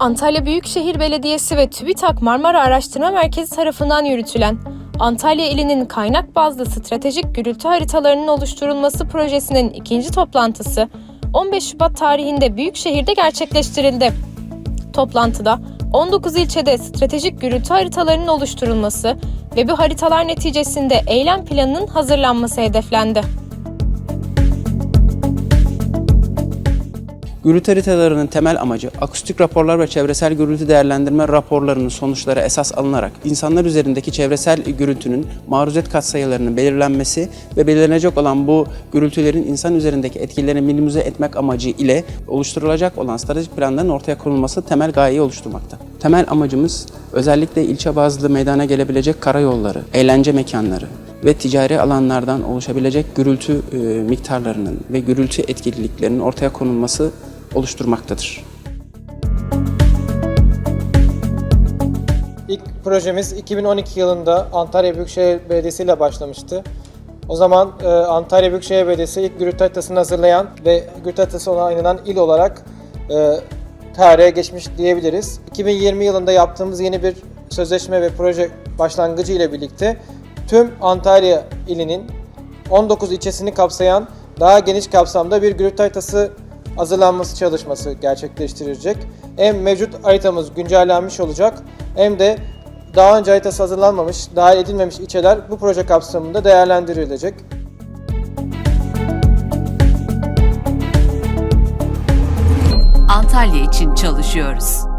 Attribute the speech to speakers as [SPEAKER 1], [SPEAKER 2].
[SPEAKER 1] Antalya Büyükşehir Belediyesi ve TÜBİTAK Marmara Araştırma Merkezi tarafından yürütülen Antalya ilinin kaynak bazlı stratejik gürültü haritalarının oluşturulması projesinin ikinci toplantısı 15 Şubat tarihinde Büyükşehir'de gerçekleştirildi. Toplantıda 19 ilçede stratejik gürültü haritalarının oluşturulması ve bu haritalar neticesinde eylem planının hazırlanması hedeflendi.
[SPEAKER 2] Gürültü haritalarının temel amacı akustik raporlar ve çevresel gürültü değerlendirme raporlarının sonuçları esas alınarak insanlar üzerindeki çevresel gürültünün maruzet katsayılarının belirlenmesi ve belirlenecek olan bu gürültülerin insan üzerindeki etkilerini minimize etmek amacı ile oluşturulacak olan stratejik planların ortaya konulması temel gayeyi oluşturmakta. Temel amacımız özellikle ilçe bazlı meydana gelebilecek karayolları, eğlence mekanları, ve ticari alanlardan oluşabilecek gürültü e, miktarlarının ve gürültü etkililiklerinin ortaya konulması oluşturmaktadır.
[SPEAKER 3] İlk projemiz 2012 yılında Antalya Büyükşehir Belediyesi ile başlamıştı. O zaman e, Antalya Büyükşehir Belediyesi ilk gürültü haritasını hazırlayan ve gürültü haritası onaylanan il olarak e, tarihe geçmiş diyebiliriz. 2020 yılında yaptığımız yeni bir sözleşme ve proje başlangıcı ile birlikte tüm Antalya ilinin 19 ilçesini kapsayan daha geniş kapsamda bir gürültü haritası hazırlanması çalışması gerçekleştirilecek. Hem mevcut haritamız güncellenmiş olacak hem de daha önce haritası hazırlanmamış, dahil edilmemiş ilçeler bu proje kapsamında değerlendirilecek.
[SPEAKER 4] Antalya için çalışıyoruz.